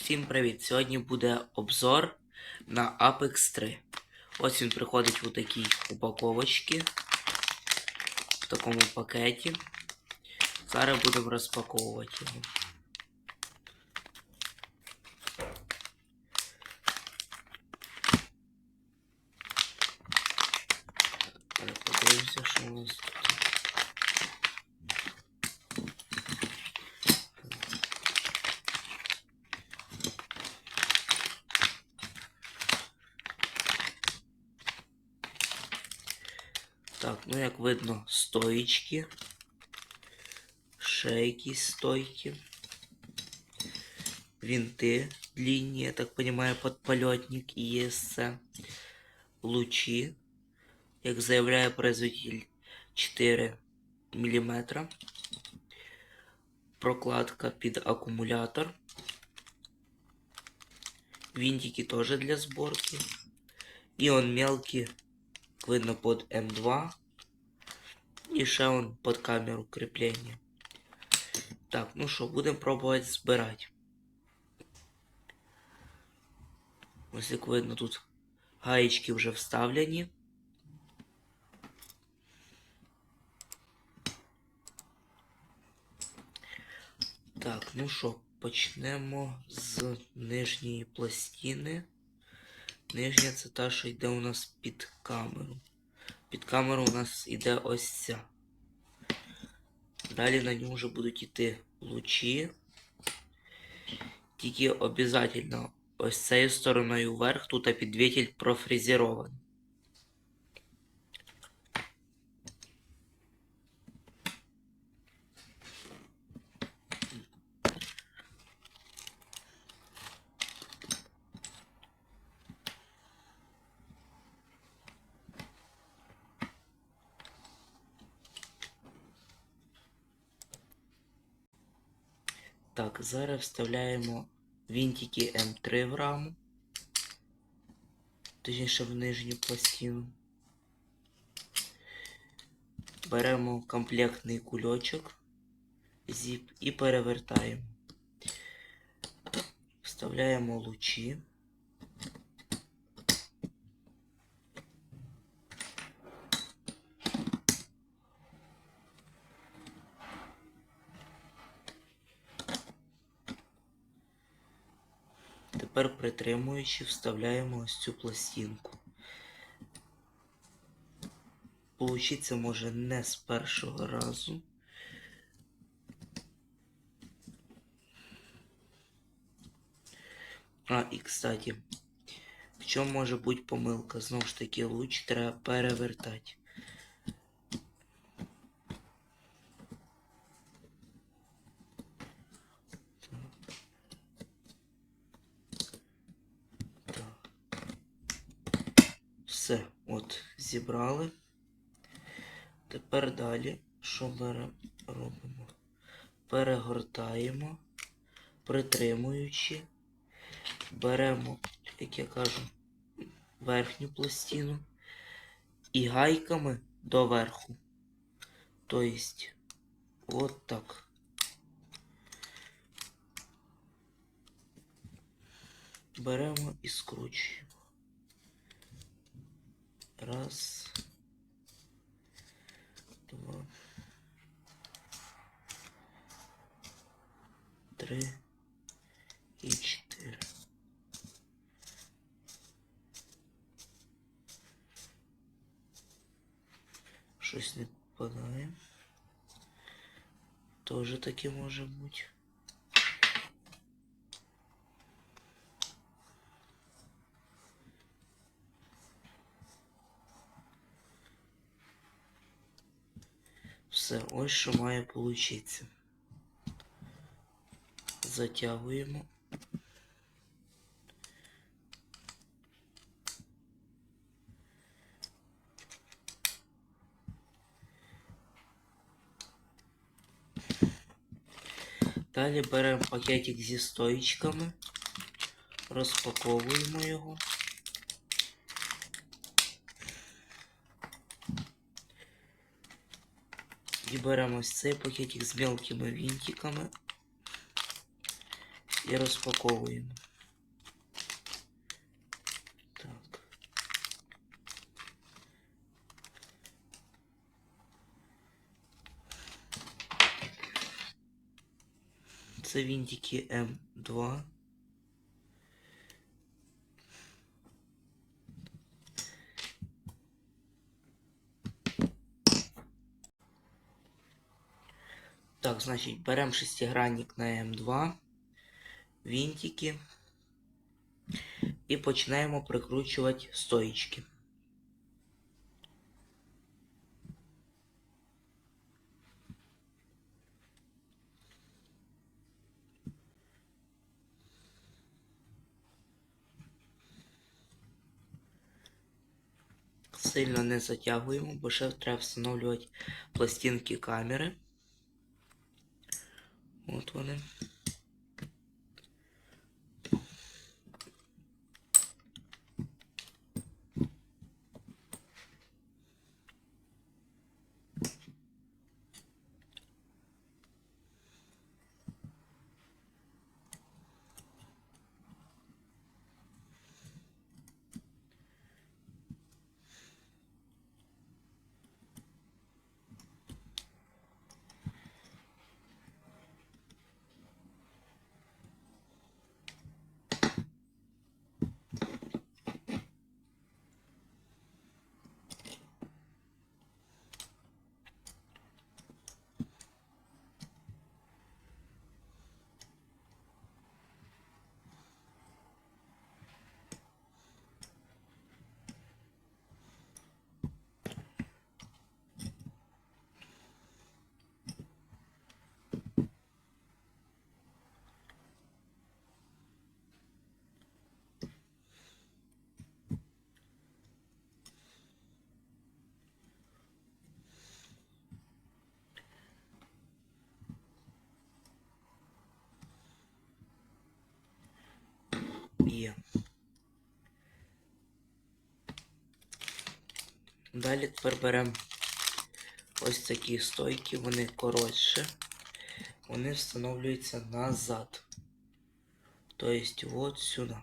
Всім привіт! Сьогодні буде обзор на Apex 3. Ось він приходить у такій упаковочці, в такому пакеті. Зараз будемо розпаковувати його. Подивимося, що у нас тут. Так, ну як видно, стоїчки. Ще якісь стойки. Винти длинні, я так понимаю, подполетник і ЕСЦ. Лучі. Як заявляє производитель 4 мм. Прокладка під акумулятор. Винтики тоже для сборки. И он мелкий видно под М2. І ще он под камеру кріплення. Так, ну що, будемо пробувати збирати. Ось як видно, тут гаєчки вже вставлені. Так, ну що, почнемо з нижньої пластини. Нижня це та, що йде у нас під камеру. Під камеру у нас йде ось ця. Далі на нього вже будуть йти лучі. Тільки обов'язково ось цією стороною вверх тут підвітель профрезерований. Так, зараз вставляємо вінтики М3 в раму. Точніше в нижню пластину. Беремо комплектний кульочок зіп і перевертаємо. Вставляємо лучі. Тепер притримуючи, вставляємо ось цю пластинку. Получиться може не з першого разу. А, і кстати, в чому може бути помилка? Знову ж таки, луч треба перевертати. Так. Все, от, зібрали. Тепер далі, що бере, робимо? Перегортаємо, притримуючи, беремо, як я кажу, верхню пластину і гайками доверху. Тобто, от так. Беремо і скручуємо. Раз. Два. Три. І чотири. Щось не попадає. Тоже таке може бути. Все, ось що має получитися. Затягуємо. Далі беремо пакетик зі стоїчками, розпаковуємо його. І беремо ось цей пакетик з мелкими вінтиками. і розпаковуємо. Так. Це вінтики М2. Значить, беремо шестигранник на М2, вінтики і починаємо прикручувати стоїчки. Сильно не затягуємо, бо ще треба встановлювати пластинки камери. От Є. Далі тепер беремо ось такі стойки, вони коротше. Вони встановлюються назад. Тобто от сюди.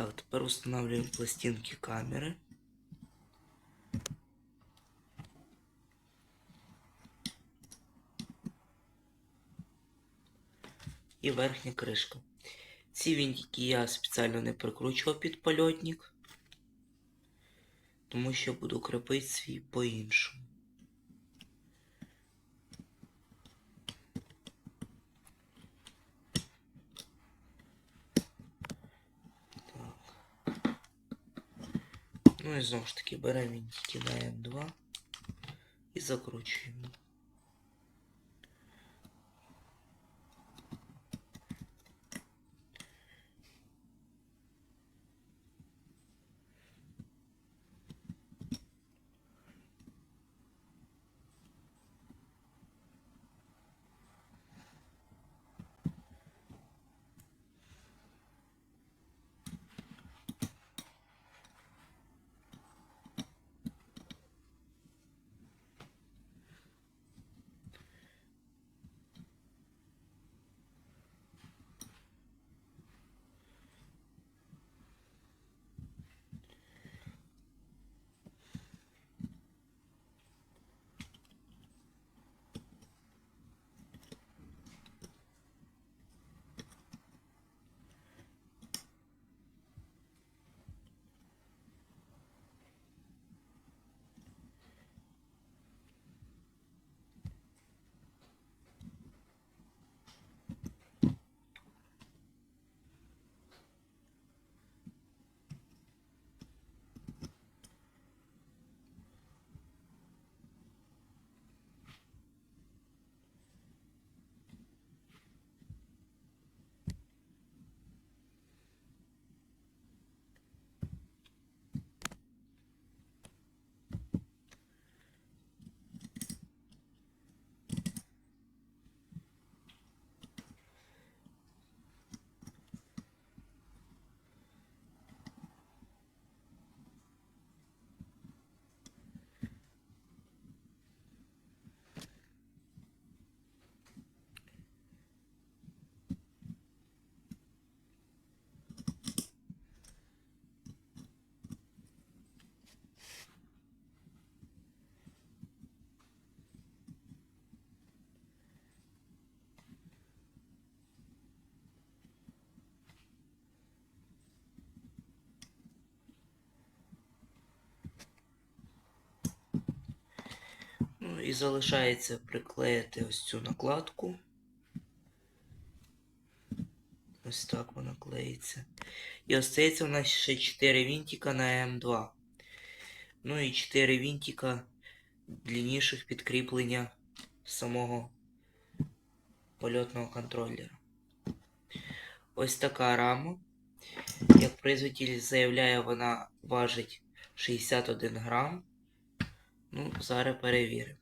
Так, тепер устанавливаем пластинки камеры. І верхня кришка. Ці вінтики я спеціально не прикручував під польотник, тому що буду крепити свій по-іншому. Ну і знову ж таки беремо кидаємо М2 і закручуємо. І залишається приклеїти ось цю накладку. Ось так вона клеїться. І остається у нас ще 4 вінтика на М2. Ну і 4 вінтика длинніших підкріплення самого польотного контролера. Ось така рама. Як производитель заявляє, вона важить 61 грам. Ну, зараз перевіримо.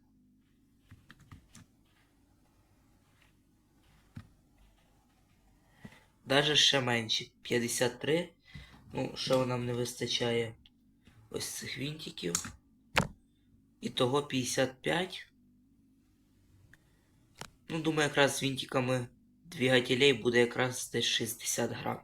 Даже ще менше 53. Ну, що нам не вистачає ось цих вінтиків. І того 55. Ну, думаю, якраз з вінтиками двигателей буде якраз десь 60 грам.